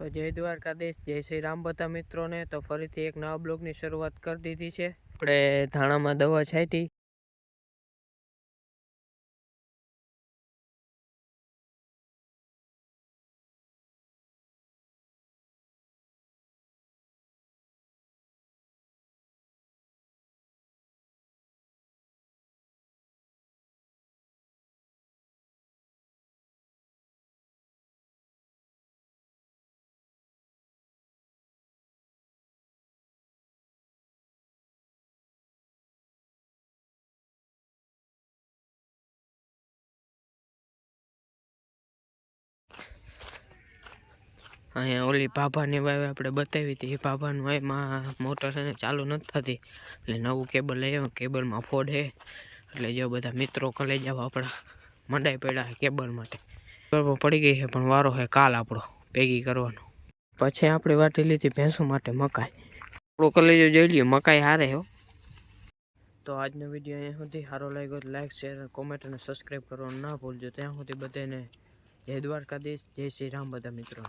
તો જય દ્વારકા દેશ જય શ્રી રામ બધા મિત્રોને તો ફરીથી એક નવા બ્લોગની શરૂઆત કરી દીધી છે આપણે ધાણામાં દવા છાંટી અહીં ઓલી બાબાને વાવે આપણે બતાવી દીધી બાબાનું એમાં મોટર ચાલુ ન થતી એટલે નવું કેબલ આવ્યું કેબલમાં ફોડ છે એટલે જો બધા મિત્રો કલેજો આપણો મડાઈ પડ્યા છે કેબલ માટે પડી ગઈ છે પણ વારો છે કાલે આપણો પેકી કરવાનો પછી આપણે વાટી લીધી ભેંસો માટે મકાઈ આપણો કલેજો જોઈ લી મકાઈ હારે હો તો આજનો વિડિયો અહીં સુધી સારું લાગ્યો તો લાઈક શેર અને કમેન્ટ અને સબસ્ક્રાઇબ કરો ન ભૂલજો ત્યાં સુધી બતાઈને જય દ્વારકાધીશ જય શ્રી રામ બધા મિત્રો